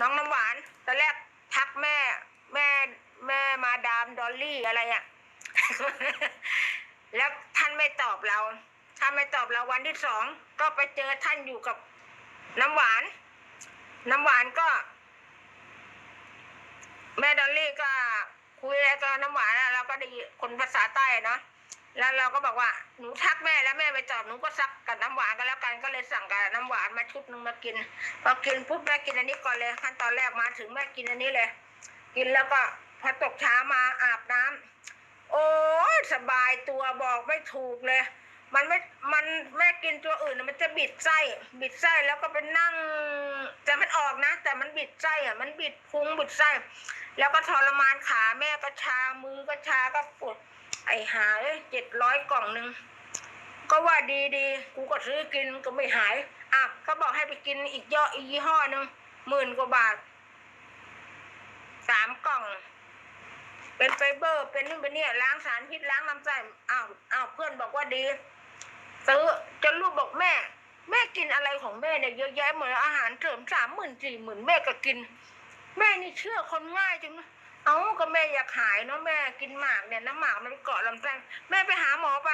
น้องน้ำหวานตอนแรกทักแม่แม่แม่มาดามดอลลี่อะไรอะแล้วท่านไม่ตอบเราท่านไม่ตอบเราวันที่สองก็ไปเจอท่านอยู่กับน้ำหวาน น้ำหวานก็ แม่ดอลลี่ก็คุยอะไรกับน้ำหวานอะเราก็ได้คนภาษาใต้เนาะ แล้วเราก็บอกว่าหนูทักแม่แล้วแม่ไม่ตอบหนูก็ซักกับน้ำหวานกันแล้วกันก็เลยสั่งกับน้ำหวานมาชุดหนึงมากินพอกินปุ๊บแม่กินอันนี้ก่อนเลยขั้นตอนแรกมาถึงแม่กินอันนี้เลย กินแล้วก็พอตกเช้ามาอาบน้ำโอ้ยสบายตัวบอกไม่ถูกเลย มันไม่มันแม่กินตัวอื่นมันจะบิดไส้บิดไส้แล้วก็ไปนั่งแต่มันออกนะ แต่มันบิดไส้อะมันบิดพุงบิดไส้แล้วก็ทรมานขาแม่ก็ชามือก็ชาก็ปวด ไอหาเจ็ดร้อยกล่องหนึ่งก็ว่าดีดีกูก็ซื้อกินก็ไม่หายอะเขาบอกให้ไปกินอีกย่ออีกยี่ห้อหนึ่งหมื่นกว่าบาทสามกล่อง เป็นไฟเบอร์ เป็นนู่นเป็นนี่ล้างสารพิษล้างลำไส้อ้าวอ้าวเพื่อนบอกว่าดีซื้อจนลูกบอกแม่ แม่กินอะไรของแม่เนี่ยเยอะแยะเหมือนอาหารเสริมสามหมื่นสี่หมื่นแม่ก็กิน แม่นี่เชื่อคนง่ายจังนะ แม่อยากหายเนาะแม่กินหมากเนี่ยน้ำหมากมันเกาะลำไส้แม่ไปหาหมอไป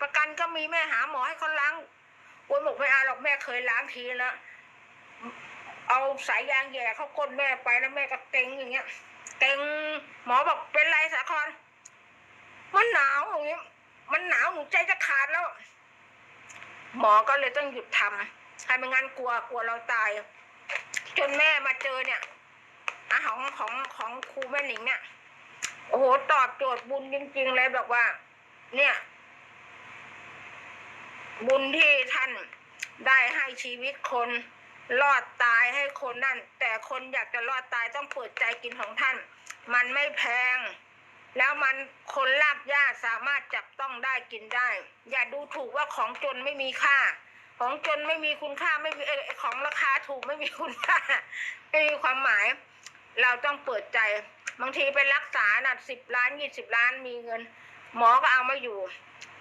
ประกันก็มีแม่หาหมอให้เขาล้างโอ้ยบอกไม่เอาหรอกแม่เคยล้างทีแล้วเอาสายยางแย่เข้าก้นแม่ไปแล้วแม่ก็เก่งอย่างเงี้ยเก่งหมอบอกเป็นไรสาครมันหนาวอย่างเงี้ยมันหนาวหนูใจจะขาดแล้ว หมอก็เลยต้องหยุดทำให้ไม่งั้นกลัวกลัวเราตาย จนแม่มาเจอเนี่ย ของของของครูแม่หนิงเนี่ยโอ้โหตอบโจทย์บุญจริง ๆ เลยแบบว่า เนี่ย บุญที่ท่านได้ให้ชีวิตคนรอดตายให้คนนั่น แต่คนอยากจะรอดตายต้องเปิดใจกินของท่าน มันไม่แพง แล้วมันคนลากยาสามารถจับต้องได้กินได้ อย่าดูถูกว่าของจนไม่มีค่า ของจนไม่มีคุณค่าไม่มีของราคาถูกไม่มีคุณค่าไม่มีความหมาย เราต้องเปิดใจ บางทีไปรักษาหน่ะสิบล้านยี่สิบล้านมีเงิน หมอก็เอาม่อยู่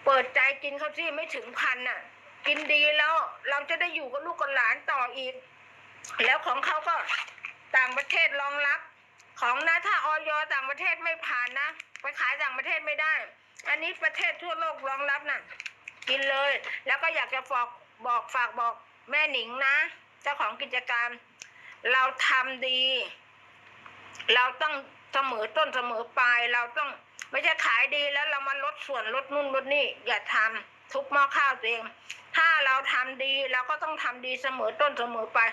เปิดใจกินเขาที่ไม่ถึงพันน่ะ กินดีแล้วเราจะได้อยู่กับลูกกับหลานต่ออีก แล้วของเขาก็ต่างประเทศรองรับ ของนะถ้าออยต่างประเทศไม่ผ่านนะไปขายต่างประเทศไม่ได้ อันนี้ประเทศทั่วโลกรองรับน่ะ กินเลย แล้วก็อยากจะบอกบอกฝากบอกแม่หนิงนะ เจ้าของกิจการ เราทำดี เราต้องเสมอต้นเสมอปลายเราต้องไม่ใช่ขายดีแล้วเรามาลดส่วนลดนู่นลดนี่อย่าทำทุบหม้อข้าวตัวเอง ถ้าเราทำดีเราก็ต้องทำดีเสมอต้นเสมอปลาย